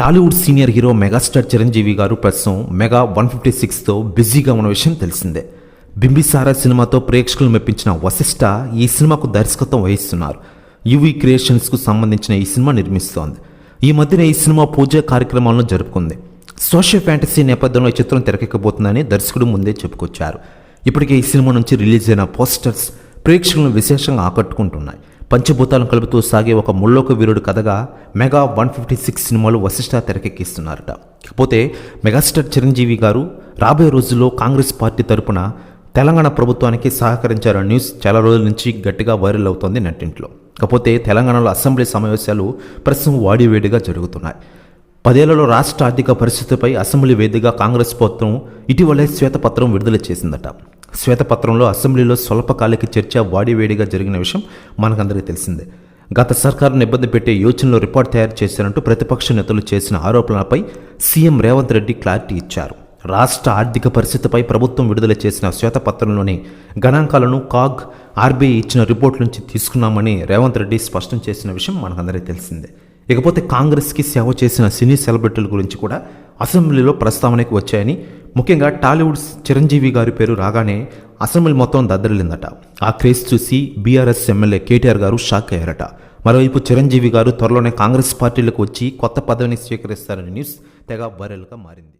Tollywood senior hero megastar Chiranjeevi garu ప్రస్తుతం mega one fifty సిక్స్తో బిజీగా ఉన్న విషయం తెలిసిందే. బింబిసారా సినిమాతో ప్రేక్షకులు మెప్పించిన వశిష్ట ఈ సినిమాకు దర్శకత్వం వహిస్తున్నారు. యువి క్రియేషన్స్కు సంబంధించిన ఈ సినిమా నిర్మిస్తోంది. ఈ మధ్యన ఈ సినిమా పూజ కార్యక్రమాలను జరుపుకుంది. సోషల్ ఫ్యాంటసీ నేపథ్యంలో ఈ చిత్రం తెరకెక్కబోతుందని దర్శకుడు ముందే చెప్పుకొచ్చారు. ఇప్పటికే ఈ సినిమా నుంచి రిలీజ్ అయిన పోస్టర్స్ ప్రేక్షకులను విశేషంగా ఆకట్టుకుంటున్నాయి. పంచభూతాలను కలుపుతూ సాగే ఒక ముల్లోక వీరుడు కథగా మెగా వన్ ఫిఫ్టీ సిక్స్ సినిమాలు వశిష్ట తెరకెక్కిస్తున్నారట. కాకపోతే మెగాస్టార్ చిరంజీవి గారు రాబోయే రోజుల్లో కాంగ్రెస్ పార్టీ తరపున తెలంగాణ ప్రభుత్వానికి సహకరించారన్న న్యూస్ చాలా రోజుల నుంచి గట్టిగా వైరల్ అవుతోంది నెట్టింట్లో. కాకపోతే తెలంగాణలో అసెంబ్లీ సమావేశాలు ప్రస్తుతం వాడివేడిగా జరుగుతున్నాయి. పదేళ్ళలో రాష్ట్ర ఆర్థిక పరిస్థితిపై అసెంబ్లీ వేదికగా కాంగ్రెస్ ప్రభుత్వం ఇటీవలే శ్వేతపత్రం విడుదల చేసిందట. శ్వేతపత్రంలో అసెంబ్లీలో స్వల్పకాలిక చర్చ వాడివేడిగా జరిగిన విషయం మనకందరికీ తెలిసిందే. గత సర్కారును ఇబ్బంది పెట్టే యోచనలో రిపోర్ట్ తయారు చేశారంటూ ప్రతిపక్ష నేతలు చేసిన ఆరోపణలపై సీఎం రేవంత్ రెడ్డి క్లారిటీ ఇచ్చారు. రాష్ట్ర ఆర్థిక పరిస్థితిపై ప్రభుత్వం విడుదల చేసిన శ్వేతపత్రంలోని గణాంకాలను కాగ్ ఆర్బీఐ ఇచ్చిన రిపోర్ట్ నుంచి తీసుకున్నామని రేవంత్ రెడ్డి స్పష్టం చేసిన విషయం మనకందరికీ తెలిసిందే. ఇకపోతే కాంగ్రెస్కి సేవ చేసిన సినీ సెలబ్రిటీల గురించి కూడా అసెంబ్లీలో ప్రస్తావనకు వచ్చాయని ముఖ్యంగా టాలీవుడ్ చిరంజీవి గారి పేరు రాగానే అసెంబ్లీ మొత్తం దద్దరిల్లిందట. ఆ క్రేజ్ చూసి బీఆర్ఎస్ ఎమ్మెల్యే కేటీఆర్ గారు షాక్ అయ్యారట. మరోవైపు చిరంజీవి గారు త్వరలోనే కాంగ్రెస్ పార్టీలకు వచ్చి కొత్త పదవిని స్వీకరిస్తారనే న్యూస్ తెగ వైరల్గా మారింది.